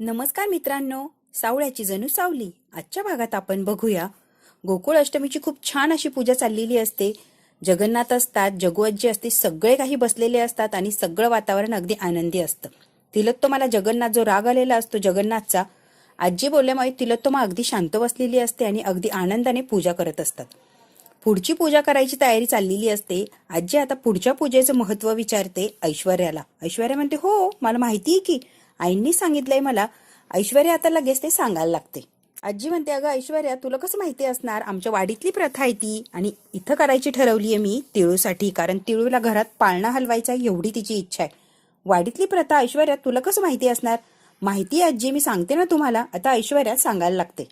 नमस्कार मित्रांनो सावळ्याची जणू सावली. आजच्या भागात आपण बघूया गोकुळ अष्टमीची खूप छान अशी पूजा चाललेली असते. जगन्नाथ असतात जगुआजी असते सगळे काही बसलेले असतात आणि सगळं वातावरण अगदी आनंदी असतं. तिलोत्तमाला जगन्नाथ जो राग आलेला असतो जगन्नाथचा आजी बोलल्यामुळे तिलोत्तमा अगदी शांत बसलेली असते आणि अगदी आनंदाने पूजा करत असतात. पुढची पूजा करायची तयारी चाललेली असते. आजी आता पुढच्या पूजेचं महत्त्व विचारते ऐश्वर्याला. ऐश्वर्या म्हणते हो मला माहिती आहे की आईंनी सांगितलंय मला ऐश्वर्या आता लगेच ते सांगायला लागते. आजी म्हणते अगं ऐश्वर्या तुला कसं माहिती असणार? आमच्या वाडीतली प्रथा आहे ती. आणि इथं करायची ठरवली आहे मी तिळूसाठी कारण तिळूला घरात पाळणा हलवायचा एवढी तिची इच्छा आहे. वाडीतली प्रथा ऐश्वर्या तुला कसं माहिती असणार? माहिती आहे आजी मी सांगते ना तुम्हाला. आता ऐश्वर्या सांगायला लागते.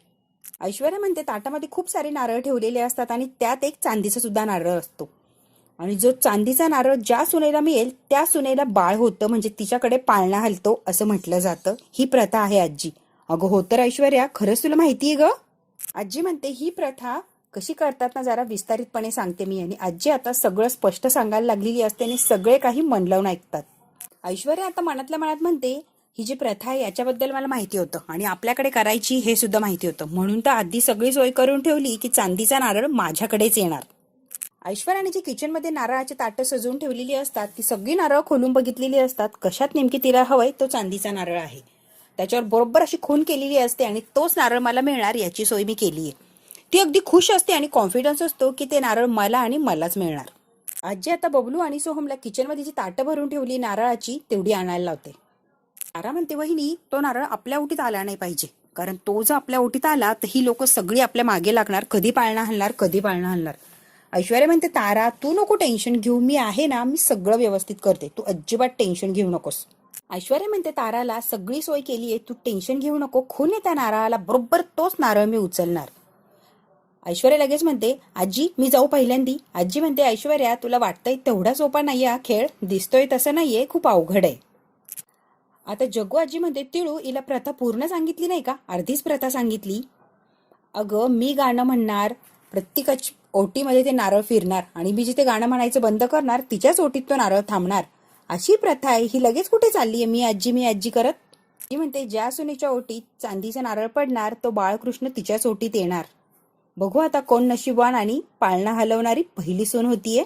ऐश्वर्या म्हणते ताटामध्ये खूप सारे नारळ ठेवलेले असतात आणि त्यात एक चांदीचा सुद्धा नारळ असतो. आणि जो चांदीचा नारळ ज्या सुनेला मिळेल त्या सुनेला बाळ होतं म्हणजे तिच्याकडे पाळणा हलतो असं म्हटलं जातं. ही प्रथा आहे आजी. अगं हो तर ऐश्वर्या खरंच तुला माहिती आहे ग? आजी म्हणते ही प्रथा कशी करतात ना जरा विस्तारितपणे सांगते मी. आणि आजी आता सगळं स्पष्ट सांगायला लागलेली असते आणि सगळे काही मन लावून ऐकतात. ऐश्वर्या आता मनातल्या मनात म्हणते ही जी प्रथा आहे याच्याबद्दल मला माहिती होतं आणि आपल्याकडे करायची हे सुद्धा माहिती होतं. म्हणून तर आधी सगळी सोय करून ठेवली की चांदीचा नारळ माझ्याकडेच येणार. ऐश्वर्याने जी किचनमध्ये नारळाची ताटं सजवून ठेवलेली असतात ती सगळी नारळ खोलून बघितलेली असतात. कशात नेमकी तिला हवंय? तो चांदीचा नारळ आहे. त्याच्यावर बरोबर अशी खून केलेली असते आणि तोच नारळ मला मिळणार याची सोय मी केली आहे ती अगदी खुश असते आणि कॉन्फिडन्स असतो की ते नारळ मला आणि मलाच मिळणार. आजी आता बबलू आणि सोहमला किचनमध्ये जी ताटं भरून ठेवली नारळाची तेवढी आणायला लावते. तारा म्हणते वहिनी तो नारळ आपल्या ओटीत आला नाही पाहिजे. कारण तो जर आपल्या ओटीत आला तर ही लोक सगळी आपल्या मागे लागणार कधी पाळणा हलणार कधी पाळणा हलणार ऐश्वर्या म्हणते तारा तू नको टेन्शन घेऊ. मी आहे ना मी सगळं व्यवस्थित करते. तू अजिबात टेन्शन घेऊ नकोस. ऐश्वर्या म्हणते ताराला सगळी सोय केली आहे तू टेन्शन घेऊ नको. खून येत्या त्या नारळाला. बरोबर तोच नारळ मी उचलणार. ऐश्वर्या लगेच म्हणते आजी मी जाऊ पहिल्यांदी. आजी म्हणते ऐश्वर्या तुला वाटतंय तेवढा सोपा नाही हा खेळ? दिसतोय तसं नाहीये. खूप अवघड आहे. आता जग्गू आजी म्हणते तिळू हिला प्रथा पूर्ण सांगितली नाही का? अर्धीच प्रथा सांगितली. अगं मी गाणं म्हणणार. प्रत्येकाची ओटीमध्ये ते नारळ फिरणार आणि मी जिथे गाणं म्हणायचं बंद करणार तिच्याच ओटीत तो नारळ थांबणार. अशी प्रथा आहे. ही लगेच कुठे चालली आहे मी आजी मी आजी करत? ती म्हणते ज्या सुनेच्या ओटीत चांदीचा नारळ पडणार तो बाळकृष्ण तिच्याच ओटीत येणार. बघू आता कोण नशीबवान आणि पाळणा हलवणारी पहिली सून होतीये.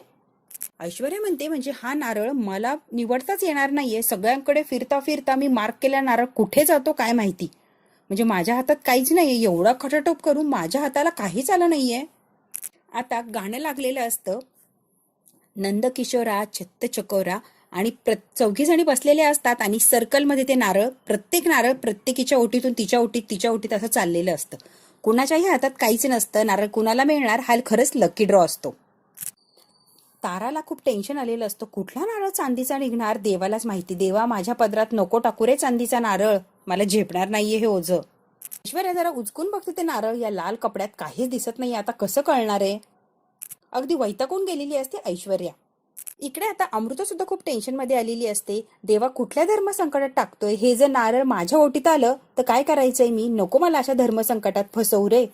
ऐश्वर्या म्हणते म्हणजे हा नारळ मला निवडताच येणार नाहीये. सगळ्यांकडे फिरता फिरता मी मार्क केला नारळ कुठे जातो काय माहिती? म्हणजे माझ्या हातात काहीच नाहीये. एवढा खटाटोप करून माझ्या हाताला काहीच आलं नाहीये. आता गाणं लागलेलं असतं. नंदकिशोरा छत्त चकोरा आणि प्र चौघीजणी बसलेले बसलेल्या असतात आणि सर्कलमध्ये ते नारळ प्रत्येक नारळ प्रत्येकीच्या ओटीतून तिच्या ओटीत तिच्या ओटीत असं चाललेलं असतं. कुणाच्याही हातात काहीच नसतं. नारळ कुणाला मिळणार? हा खरंच लकी ड्रॉ असतो. ताराला खूप टेन्शन आलेलं असतं. कुठला नारळ चांदीचा निघणार? देवालाच माहिती. देवा माझ्या पदरात नको टाकू रे चांदीचा नारळ. मला झेपणार नाहीये हे ओझं. ऐश्वर्या जरा उचकून बघते ते नारळ या लाल कपड्यात काहीच दिसत नाही आता कसं कळणार आहे? अगदी वैतागून गेलेली असते ऐश्वर्या. इकडे आता अमृता सुद्धा खूप टेन्शनमध्ये आलेली असते. देवा कुठल्या धर्म संकटात टाकतोय? हे जर नारळ माझ्या ओटीत आलं तर काय करायचंय मी? नको मला अशा धर्म संकटात फसवू रे.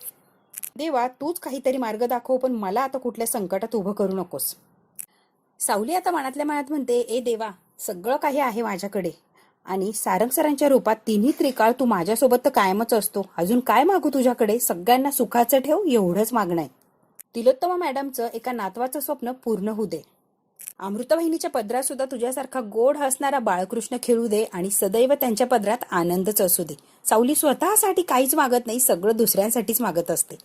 देवा तूच काहीतरी मार्ग दाखव पण मला आता कुठल्या संकटात उभं करू नकोस. सावली आता मनातल्या मनात म्हणते ए देवा सगळं काही आहे माझ्याकडे. आणि सारंग सरांच्या रूपात तिन्ही त्रिकाळ तू माझ्यासोबत तर कायमच असतो. अजून काय मागू तुझ्याकडे? सगळ्यांना सुखाचं ठेव एवढंच मागणं आहे. तिलोत्तमा मॅडमचं एका नातवाचं स्वप्न पूर्ण होऊ दे. अमृतवाहिनीच्या पदरात सुद्धा तुझ्यासारखा गोड हसणारा बाळकृष्ण खेळू दे आणि सदैव त्यांच्या पदरात आनंदच असू दे. सावली स्वतःसाठी काहीच मागत नाही सगळं दुसऱ्यांसाठीच मागत असते.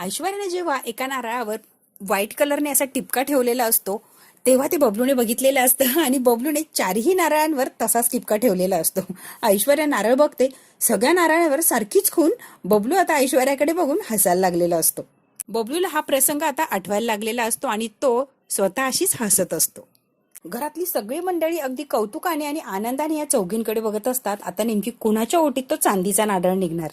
ऐश्वर्याने जेव्हा एका नारळावर व्हाईट कलरने असा टिपका ठेवलेला असतो तेव्हा ते बबलूने बघितलेलं असतं आणि बबलूने चारही नारळांवर तसाच टिपका ठेवलेला असतो. ऐश्वर्या नारळ बघते. सगळ्या नारळावर सारखीच खून बबलू आता ऐश्वर्याकडे बघून हसायला लागलेला असतो. बबलूला हा प्रसंग आता आठवायला लागलेला असतो आणि तो स्वतः अशीच हसत असतो. घरातली सगळी मंडळी अगदी कौतुकाने आणि आनंदाने या चौघींकडे बघत असतात. आता नेमकी कुणाच्या ओटीत तो चांदीचा नारळ निघणार?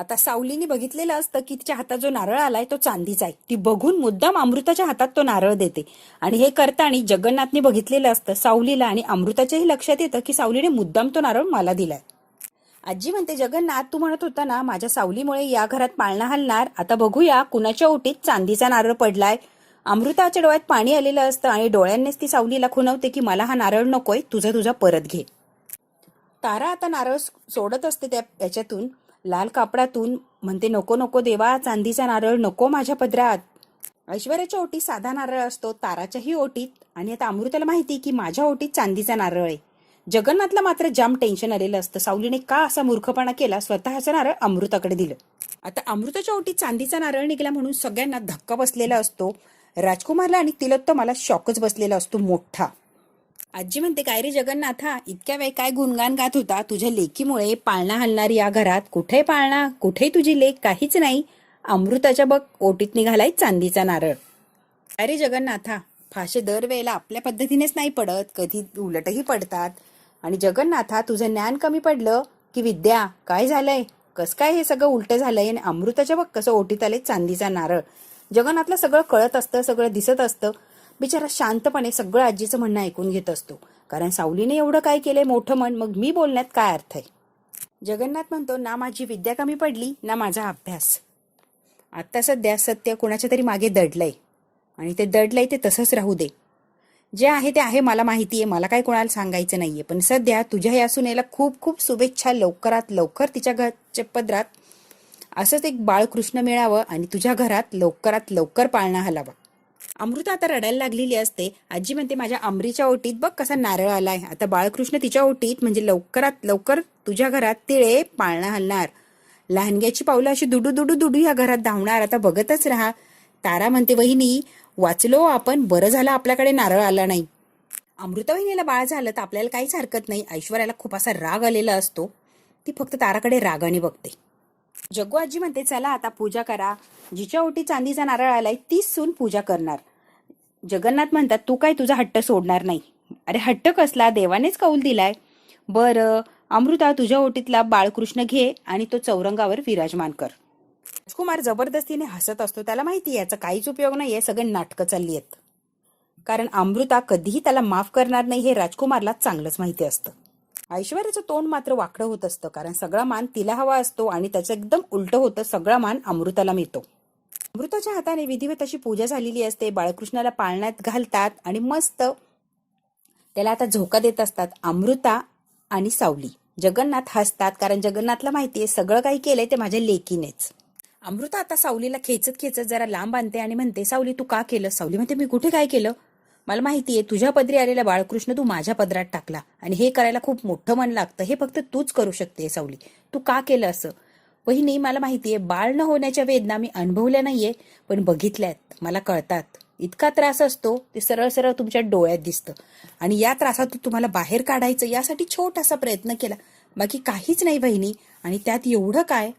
आता सावलीने बघितलेलं असतं की तिच्या हातात जो नारळ आलाय तो चांदीचा आहे. ती बघून मुद्दाम अमृताच्या हातात तो नारळ देते. आणि हे करताना जगन्नाथने बघितलेलं असतं सावलीला आणि अमृताच्याही लक्षात येतं की सावलीने मुद्दाम तो नारळ मला दिलाय. आजी म्हणते जगन्नाथ तू म्हणत होता ना माझ्या सावलीमुळे या घरात पाळणा हलणार. आता बघूया कुणाच्या ओटीत चांदीचा नारळ पडलाय. अमृताच्या डोळ्यात पाणी आलेलं असतं आणि डोळ्यांनीच ती सावलीला खुणवते की मला हा नारळ नकोय तुझा तुझा परत घे. तारा आता नारळ सोडत असते त्या याच्यातून लाल कापडातून म्हणते नको नको देवा चांदीचा नारळ नको माझ्या पदरात. ऐश्वर्याच्या ओटीत साधा नारळ असतो ताराच्याही ओटीत आणि आता अमृताला माहिती की माझ्या ओटीत चांदीचा नारळ आहे. जगन्नाथला मात्र जाम टेन्शन आलेलं असतं. सावलीने का असा मूर्खपणा केला? स्वतःचं नारळ अमृताकडे दिलं. आता अमृताच्या ओटीत चांदीचा नारळ निघाला म्हणून सगळ्यांना धक्का बसलेला असतो. राजकुमारला आणि तिलोत्तमाला शॉकच बसलेला असतो मोठा. आजी म्हणते काय रे जगन्नाथा इतक्या वेळ काय गुणगान गात होता? तुझ्या लेकीमुळे पाळणा हलणार या घरात. कुठे पाळणा? कुठे तुझी लेख काहीच नाही. अमृताच्या बघ ओटीत निघालाय चांदीचा नारळ. अरे जगन्नाथा फाशे दरवेळेला आपल्या पद्धतीनेच नाही पडत. कधी उलटही पडतात. आणि जगन्नाथा तुझं ज्ञान कमी पडलं की विद्या काय झालंय? कस काय हे सगळं उलट झालंय? आणि अमृताच्या बघ कसं ओटीत आले चांदीचा नारळ. जगन्नाथला सगळं कळत असतं सगळं दिसत असतं. बिचारा शांतपणे सगळं आजीचं म्हणणं ऐकून घेत असतो. कारण सावलीने एवढं काय केलंय मोठं मन मग मी बोलण्यात काय अर्थ आहे? जगन्नाथ म्हणतो ना माझी विद्या कमी पडली ना माझा अभ्यास. आत्ता सध्या सत्य कोणाच्या तरी मागे दडलंय. आणि ते दडलंय ते तसंच राहू दे. जे आहे ते आहे मला माहिती आहे मला काय कोणाला सांगायचं नाहीये. पण सध्या तुझ्या या सुनेला खूप खूप शुभेच्छा लवकरात लवकर तिच्या घरच्या पदरात. असंच एक बाळकृष्ण मिळावं आणि तुझ्या घरात लवकरात लवकर पाळणा हलावा. अमृता आता रडायला लागलेली असते. आजी म्हणते माझ्या अमरीच्या ओटीत बघ कसा नारळ आलाय. आता बाळकृष्ण तिच्या ओटीत म्हणजे लवकरात लवकर तुझ्या घरात तिळे पाळणा हलणार. लहानग्याची पावलं अशी दुडू दुडू दुडू या घरात धावणार. आता बघतच राहा. तारा म्हणते वहिनी वाचलो आपण. बरं झालं आपल्याकडे नारळ आला नाही. अमृता वहिनीला बाळ झालं तर आपल्याला काहीच हरकत नाही. ऐश्वर्याला खूप असा राग आलेला असतो. ती फक्त ताराकडे रागाने बघते. जग्गू आजी म्हणते चला आता पूजा करा. जिच्या ओटी चांदीचा नारळ आलाय तीच सून पूजा करणार. जगन्नाथ म्हणतात तू काय तुझा हट्ट सोडणार नाही. अरे हट्ट कसला? देवानेच कौल दिलाय. बरं अमृता तुझ्या ओटीतला बाळकृष्ण घे आणि तो चौरंगावर विराजमान कर. राजकुमार जबरदस्तीने हसत असतो. त्याला माहिती आहे याचा काहीच उपयोग नाही आहे सगळे नाटकं चालली आहेत. कारण अमृता कधीही त्याला माफ करणार नाही हे राजकुमारला चांगलंच माहिती असतं. ऐश्वर्याचं तोंड मात्र वाकडं होत असतं कारण सगळा मान तिला हवा असतो आणि त्याचं एकदम उलटं होतं सगळा मान अमृताला मिळतो. अमृताच्या हाताने विधिवत अशी पूजा झालेली असते बाळकृष्णाला पाळण्यात घालतात आणि मस्त त्याला आता झोका देत असतात अमृता आणि सावली. जगन्नाथ हसतात कारण जगन्नाथला माहितीये सगळं काही केलंय ते माझ्या लेकीनेच. अमृता आता सावलीला खेचत खेचत जरा लांब आणते आणि म्हणते सावली तू का केलं? सावली म्हणते मी कुठे काय केलं? मला माहिती आहे तुझ्या पदरी आलेला बाळकृष्ण तू माझ्या पदरात टाकला. आणि हे करायला खूप मोठं मन लागतं. हे फक्त तूच करू शकते सावली. तू का केलं असं? वहिनी मला माहितीये बाळ न होण्याच्या वेदना मी अनुभवल्या नाहीये पण बघितल्यात. मला कळतात. इतका त्रास असतो ते सरळ सरळ तुमच्या डोळ्यात दिसतं. आणि या त्रासातून तुम्हाला बाहेर काढायचं यासाठी छोटासा प्रयत्न केला. बाकी काहीच नाही बहिणी आणि त्यात एवढं काय?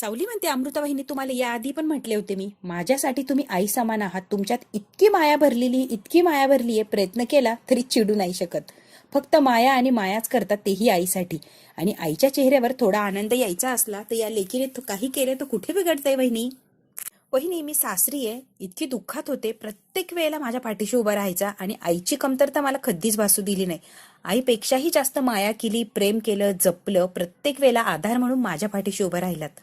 सावली म्हणते अमृता बहिणी तुम्हाला याआधी पण म्हटले होते मी. माझ्यासाठी तुम्ही आई समान आहात. तुमच्यात इतकी माया भरलेली इतकी माया भरली आहे प्रयत्न केला तरी चिडू नाही शकत. फक्त माया आणि मायाच करतात तेही आईसाठी. आणि आईच्या चेहऱ्यावर थोडा आनंद यायचा असला तर या लेकीने काही केले तर कुठे बिघडतंय बहिणी वहिनी मी सासरी आहे. इतकी दुःखात होते. प्रत्येक वेळेला माझ्या पाठीशी उभा राहायचा आणि आईची कमतरता मला कधीच भासू दिली नाही. आईपेक्षाही जास्त माया केली प्रेम केलं जपलं प्रत्येक वेळेला आधार म्हणून माझ्या पाठीशी उभं राहिलात.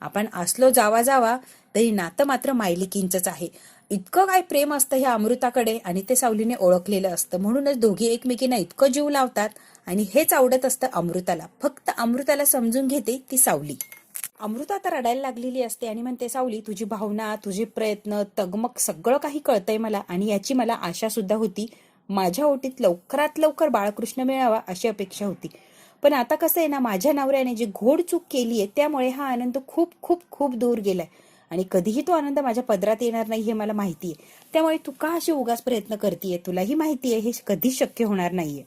आपण असलो जावा जावा तरी नातं मात्र मायलिकींचंच आहे. इतकं काय प्रेम असतं ह्या अमृताकडे आणि ते सावलीने ओळखलेलं असतं. म्हणूनच दोघी एकमेकींना इतकं जीव लावतात आणि हेच आवडत असतं अमृताला. फक्त अमृताला समजून घेते ती सावली. अमृता आता रडायला लागलेली असते आणि म्हणते सावली तुझी भावना तुझे प्रयत्न तगमग सगळं काही कळतंय मला आणि याची मला आशा सुद्धा होती. माझ्या ओटीत लवकरात लवकर बाळकृष्ण मिळावा अशी अपेक्षा होती. पण आता कसं आहे ना माझ्या नवऱ्याने जी घोड चूक केली आहे त्यामुळे हा आनंद खूप खूप खूप दूर गेलाय. आणि कधीही तो आनंद माझ्या पदरात येणार नाही हे मला माहिती आहे. त्यामुळे तू का अशी उगाच प्रयत्न करतेय? तुलाही माहिती आहे हे कधीच शक्य होणार नाहीये.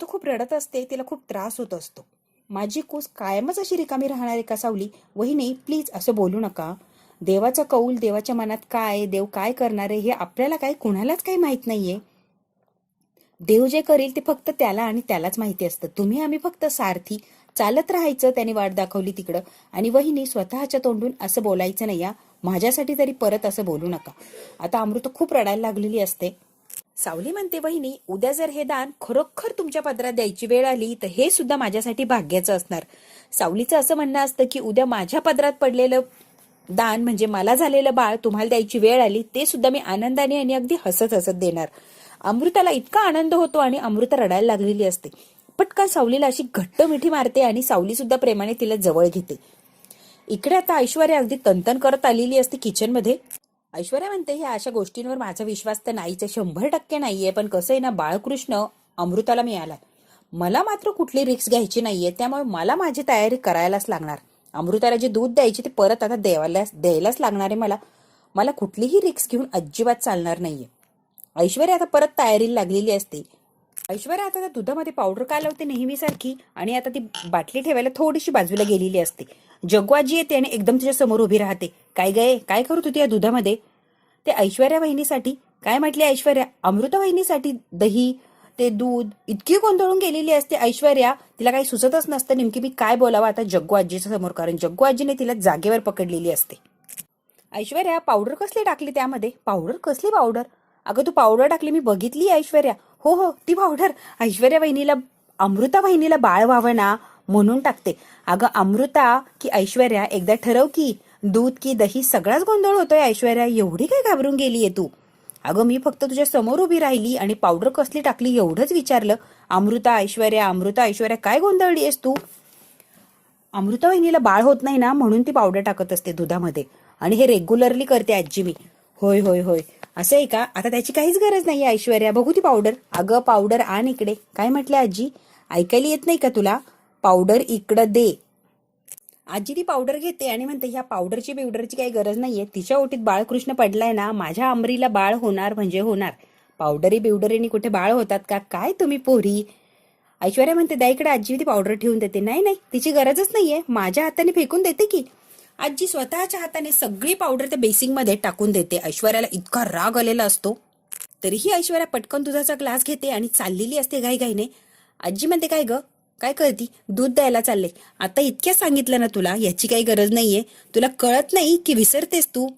तो खूप रडत असते तिला खूप त्रास होत असतो. माझी कूस कायमच अशी रिकामी राहणार आहे का सावली? वहिनी प्लीज असं बोलू नका. देवाचा कौल देवाच्या मनात काय देव काय करणार आहे हे आपल्याला काय कुणालाच काही माहीत नाहीये. देव जे करेल ते फक्त त्याला आणि त्यालाच माहिती असतं. तुम्ही आम्ही फक्त सारथी चालत राहायचं त्याने वाट दाखवली तिकडं. आणि वहिनी स्वतःच्या तोंडून असं बोलायचं नाही या माझ्यासाठी तरी परत असं बोलू नका. आता अमृत खूप रडायला लागलेली असते. सावली म्हणते वहिनी उद्या जर हे दान खरोखर तुमच्या पदरात द्यायची वेळ आली तर हे सुद्धा माझ्यासाठी भाग्याचं असणार. सावलीचं असं म्हणणं असतं की उद्या माझ्या पदरात पडलेलं दान म्हणजे मला झालेलं बाळ तुम्हाला द्यायची वेळ आली ते सुद्धा मी आनंदाने आणि अगदी हसत हसत देणार. अमृताला इतका आनंद होतो आणि अमृता रडायला लागलेली असते. पटकन सावलीला अशी घट्ट मिठी मारते आणि सावली सुद्धा प्रेमाने तिला जवळ घेते. इकडे आता ऐश्वर्या अगदी तंतन करत आलेली असते किचनमध्ये ऐश्वर्या म्हणते ह्या अशा गोष्टींवर माझा विश्वास तर नाहीच आहे शंभर टक्के नाहीये पण कसं आहे ना बाळकृष्ण अमृताला मिळाला मला मात्र कुठली रिक्स घ्यायची नाहीये त्यामुळे मला माझी तयारी करायलाच लागणार. अमृताला जे दूध द्यायचे ते परत आता द्यायला द्यायलाच लागणार आहे मला. मला कुठलीही रिक्स घेऊन अजिबात चालणार नाहीये. ऐश्वर्या आता परत तयारीला लागलेली असते. ऐश्वर्या आता त्या दुधामध्ये पावडर कालवते नेहमीसारखी? आणि आता ती बाटली ठेवायला थोडीशी बाजूला गेलेली असते. जगवाजी येते आणि एकदम तिच्या समोर उभी राहते. काय गये काय करत होती या दुधामध्ये? ते ऐश्वर्या वहिनीसाठी. काय म्हटले ऐश्वर्या? अमृता वहिनीसाठी दही ते दूध इतकी गोंधळून गेलेली असते ऐश्वर्या. तिला काही सुचतच नसतं नेमकी मी काय बोलावं आता जग्गू आजीच्या समोर कारण जग्गू आजीने तिला जागेवर पकडलेली असते. ऐश्वर्या पावडर कसली टाकली त्यामध्ये? पावडर? कसली पावडर? अगं तू पावडर टाकली मी बघितली ऐश्वर्या. हो हो ती पावडर. ऐश्वर्या वहिनीला अमृता वहिनीला बाळ व्हावं ना म्हणून टाकते. अगं अमृता की ऐश्वर्या एकदा ठरव की दूध की दही सगळाच गोंधळ होतोय ऐश्वर्या. एवढी काय घाबरून गेलीये तू? अगं मी फक्त तुझ्या समोर उभी राहिली आणि पावडर कसली टाकली एवढंच विचारलं. अमृता ऐश्वर्या अमृता ऐश्वर्या काय गोंधळली आहेस तू? अमृता वहिनीला बाळ होत नाही ना म्हणून ती पावडर टाकत असते दुधामध्ये. आणि हे रेग्युलरली करते आजी मी. होय होय होय. असं आहे का? आता त्याची काहीच गरज नाही ऐश्वर्या. बघू ती पावडर. अगं पावडर आण इकडे. काय म्हटलं आजी? ऐकायला येत नाही का तुला? पावडर इकडं दे. आजी ती पावडर घेते आणि म्हणते ह्या पावडरची बिवडरची काही गरज नाहीये. तिच्या ओटीत बाळकृष्ण पडलाय ना माझ्या अमरीला बाळ होणार म्हणजे होणार. पावडरी बिवडरीने कुठे बाळ होतात का? काय तुम्ही पोरी? ऐश्वर्या म्हणते द्या इकडे आजी ती पावडर ठेवून देते. नाही नाही तिची गरजच नाहीये. माझ्या हाताने फेकून देते की? आजी स्वतःच्या हाताने सगळी पावडर त्या बेसिंगमध्ये टाकून देते. ऐश्वर्याला इतका राग आलेला असतो. तरीही ऐश्वर्या पटकन दुधाचा ग्लास घेते आणि चाललेली असते घाईघाईने. आजी म्हणते काय ग? काय करती? दूध द्यायला चालले. आता इतक्या सांगितलं ना तुला याची काही गरज नाहीये. तुला कळत नाही की विसरतेस तू.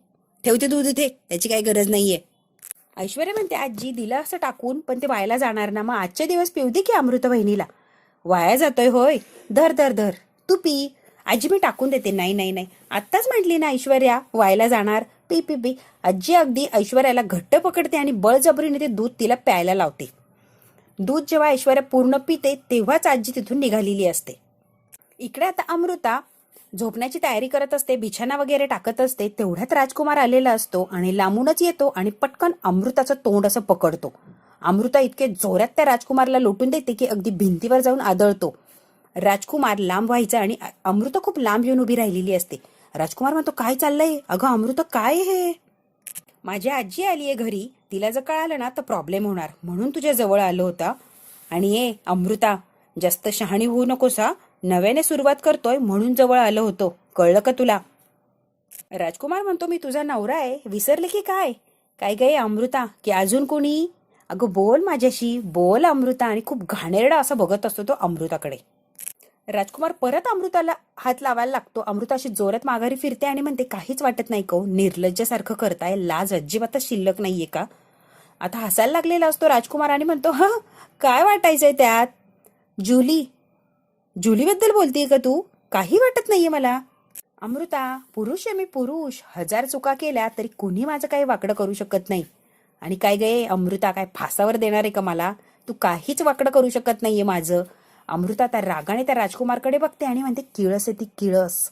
ठेवते दूध इथे याची काही गरज नाहीये. ऐश्वर्या म्हणते आजी दिलं असं टाकून पण ते वायाला जाणार ना. मग आजचे दिवस पिऊ दे की अमृत बहिणीला. वाया जातोय होय. धर धर धर. तू पी. आजी मी टाकून देते. नाही नाही नाही. आत्ताच म्हटली ना ऐश्वर्या व्हायला जाणार. पी पी पी. आजी अगदी ऐश्वर्याला घट्ट पकडते आणि बळजबरीने ते दूध तिला प्यायला लावते. दूध जेव्हा ऐश्वर्या पूर्ण पिते तेव्हाच आजी तिथून निघालेली असते. इकडे आता अमृता झोपण्याची तयारी करत असते बिछाना वगैरे टाकत असते तेवढ्यात राजकुमार आलेला असतो आणि लांबूनच येतो आणि पटकन अमृताचं तोंड असं पकडतो. अमृता इतके जोरात त्या राजकुमारला लोटून देते की अगदी भिंतीवर जाऊन आदळतो. राजकुमार लांब व्हायचा आणि अमृता खूप लांब येऊन उभी राहिलेली असते. राजकुमार म्हणतो काय चाललंय? अगं अमृत काय हे माझी आजी आली आहे घरी. तिला जर कळालं ना तर प्रॉब्लेम होणार. म्हणून तुझ्या जवळ आलो होता. आणि ए अमृता जास्त शहाणी होऊ नकोस हा. नव्याने सुरुवात करतोय म्हणून जवळ आलो होतो. कळलं का तुला? राजकुमार म्हणतो मी तुझा नवरा आहे. विसरले की काय? काय काय अमृता की अजून कोणी? अगं बोल माझ्याशी. बोल अमृता. आणि खूप घाणेरडा असं बघत असतो तो अमृताकडे. राजकुमार परत अमृताला हात लावायला लागतो. अमृताशी जोरात माघारी फिरते आणि म्हणते काहीच वाटत नाही को निर्लज्जासारखं करताय. लाज अजिबातच शिल्लक नाहीये का? आता हसायला लागलेला असतो राजकुमार आणि म्हणतो हा काय वाटायचंय त्यात? जुली जुलीबद्दल बोलतीये का तू? काही वाटत नाहीये मला. अमृता पुरुष आहे मी पुरुष. हजार चुका केल्या तरी कुणी माझं काही वाकडं करू शकत नाही. आणि काय गे अमृता काय फासावर देणार आहे का मला? तू काहीच वाकडं करू शकत नाहीये माझं. अमृता त्या रागाने त्या राजकुमारकडे बघते आणि म्हणते किळस आहे ती किळस.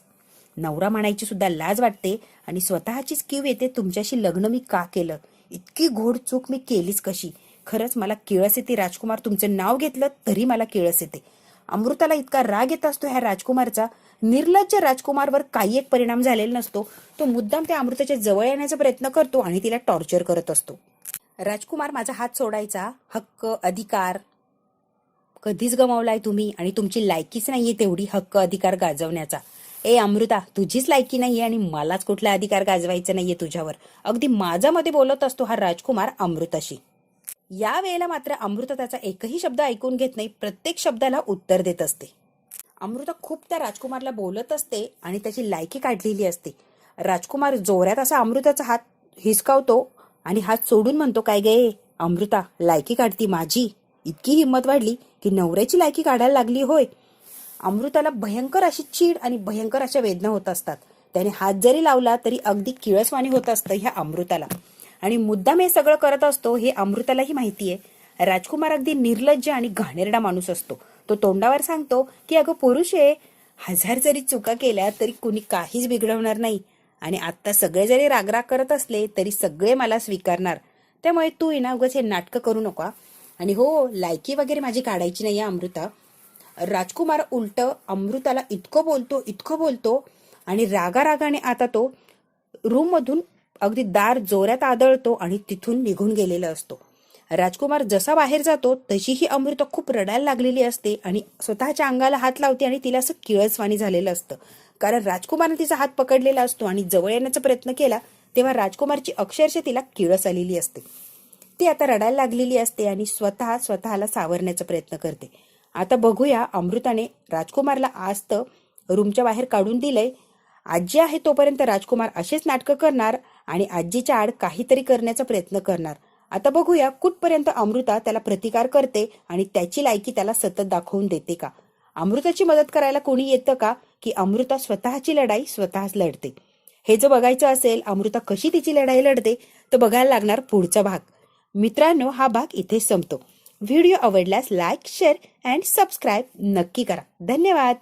नवरा म्हणायची सुद्धा लाज वाटते आणि स्वतःचीच कीव येते तुमच्याशी लग्न मी का केलं? इतकी घोड चूक मी केलीच कशी? खरंच मला किळस येते राजकुमार तुमचं नाव घेतलं तरी मला किळस येते. अमृताला इतका राग येत असतो ह्या राजकुमारचा. निर्लज्ज राजकुमारवर काही एक परिणाम झालेला नसतो. तो मुद्दाम त्या अमृताच्या जवळ येण्याचा प्रयत्न करतो आणि तिला टॉर्चर करत असतो. राजकुमार माझा हात सोडायचा. हक्क अधिकार कधीच गमावलाय तुम्ही आणि तुमची लायकीच नाहीये तेवढी हक्क अधिकार गाजवण्याचा. ए अमृता तुझीच लायकी नाहीये आणि मलाच कुठला अधिकार गाजवायचा नाहीये तुझ्यावर. अगदी माझ्यामध्ये बोलत असतो हा राजकुमार अमृताशी. या वेळेला मात्र अमृता त्याचा एकही शब्द ऐकून घेत नाही प्रत्येक शब्दाला उत्तर देत असते. अमृता खूप त्या राजकुमारला बोलत असते आणि त्याची लायकी काढलेली असते. राजकुमार जोरात असा अमृताचा हात हिसकावतो आणि हात सोडून म्हणतो काय गे अमृता लायकी काढती माझी. इतकी हिंमत वाढली की नवऱ्याची लायकी काढायला लागली होय. अमृताला भयंकर अशी चीड आणि भयंकर अशा वेदना होत असतात. त्याने हात जरी लावला तरी अगदी किळसवाणी होत असतं ह्या अमृताला. आणि मुद्दाम हे सगळं करत असतो हे अमृतालाही माहिती आहे. राजकुमार अगदी निर्लज्ज आणि घाणेरडा माणूस असतो. तो तोंडावर सांगतो की अगं पुरुष आहे. हजार जरी चुका केल्या तरी कुणी काहीच बिघडवणार नाही. आणि आत्ता सगळे जरी रागराग करत असले तरी सगळे मला स्वीकारणार. त्यामुळे तू आहे ना उगाच हे नाटकं करू नका. आणि हो लायकी वगैरे माझी काढायची नाही अमृता. राजकुमार उलट अमृताला इतकं बोलतो इतकं बोलतो आणि रागारागाने आता तो रूममधून अगदी दार जोरात आदळतो आणि तिथून निघून गेलेला असतो. राजकुमार जसा बाहेर जातो तशी ही अमृता खूप रडायला लागलेली असते आणि स्वतःच्या अंगाला हात लावते आणि तिला असं किळसवाणी झालेलं असतं. कारण राजकुमारने तिचा हात पकडलेला असतो आणि जवळ येण्याचा प्रयत्न केला तेव्हा राजकुमारची अक्षरशः तिला किळस आलेली असते. ती आता रडायला लागलेली असते आणि स्वतः स्वतःला सावरण्याचा प्रयत्न करते. आता बघूया अमृताने राजकुमारला आज तर रूमच्या बाहेर काढून दिलंय. आजी आहे तोपर्यंत राजकुमार असेच नाटकं करणार आणि आजीच्या आड काहीतरी करण्याचा प्रयत्न करणार. आता बघूया कुठपर्यंत अमृता त्याला प्रतिकार करते आणि त्याची लायकी त्याला सतत दाखवून देते का? अमृताची मदत करायला कोणी येतं का? की अमृता स्वतःची लढाई स्वतःच लढते. हे जर बघायचं असेल अमृता कशी तिची लढाई लढते तर बघायला लागणार पुढचा भाग. मित्रांनो हा भाग इथे संपतो. व्हिडिओ आवडल्यास लाईक शेअर अँड सबस्क्राईब नक्की करा. धन्यवाद.